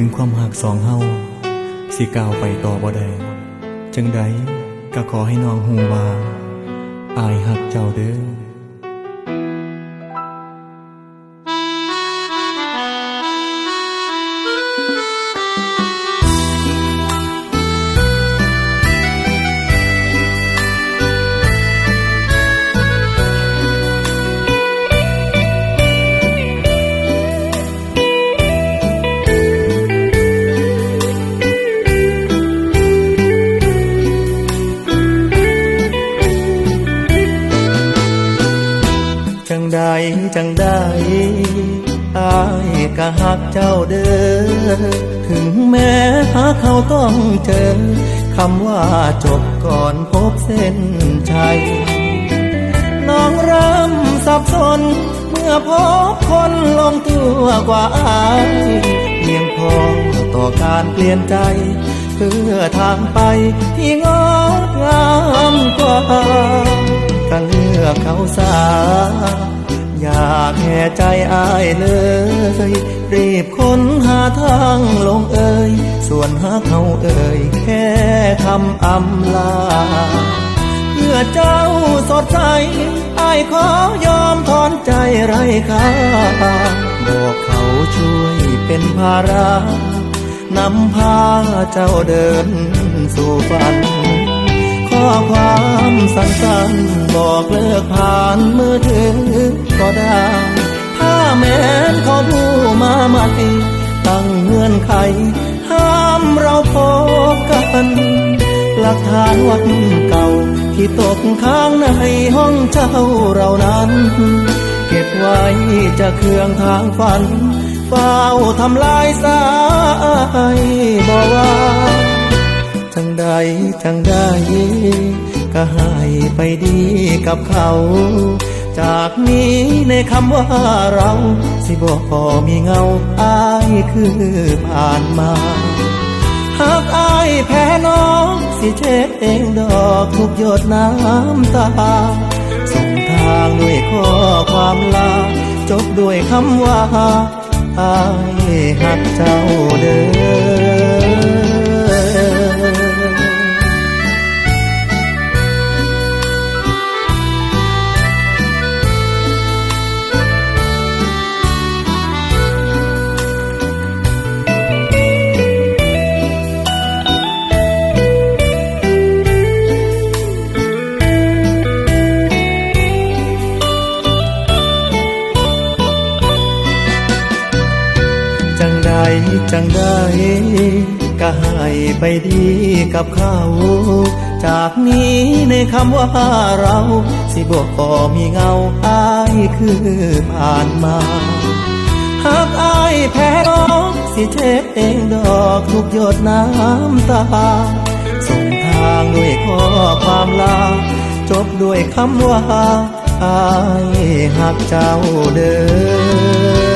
ถึงความหักสองเฮาสิก้าวไปต่อบ่ได้จังใดก็ขอให้น้องหูว่า อายหักเจ้าเด้อ ใดจังใดอายก็หักเจ้าเด้อถึงแม้หาเขาต้องเจอคำว่าจบก่อนพบเส้นชัยน้องเริ่มสับสน เมื่อพบคนลงตัวกว่าอายเพียงพอต่อการเปลี่ยนใจ เพื่อทางไปที่งดงามกว่า ก็เลือกเขาสา อยากแห่ใจอายเลย รีบค้นหาทางลงเอ่ย ส่วนหาเขาเอ่ยแค่คำอำลา เพื่อเจ้าสดใสอายขอยอมถอนใจไรค่าบอกเขาช่วยเป็นภาระนำพาเจ้าเดินสู่ฝัน ความสั้นๆบอกเลิกผ่านมือถือก็ได้ ถ้าแม้นเขาผู้มาใหม่ตั้งเงื่อนไข ห้ามเราพบกันหลักฐานวันเก่า ที่ตกค้างในห้องเจ้าเรานั้น เก็บไว้จะเครื่องทางฝันเฝ้าทำลายสายบอกว่า จังใดจังใดก็ให้ไปดีกับเขา จากนี้ในคำว่าเรา สิบอกพอมีเงาอายคือผ่านมาหากอายแพ้น้อง สิเช็ดเองดอกทุกหยดน้ำตา ส่งทางด้วยข้อความลา จบด้วยคำว่าอายหักเจ้าเด้อ จังใดจังใดก็ให้ไปดีกับเขา จากนี้ในคำว่าเรา สิบอกพอมีเงาอายคือผ่านมาหากอายแพ้น้องสิเช็ดเองดอกทุกหยดน้ำตา ส่งทางด้วยข้อความลา จบด้วยคำว่าอายหักเจ้าเด้อ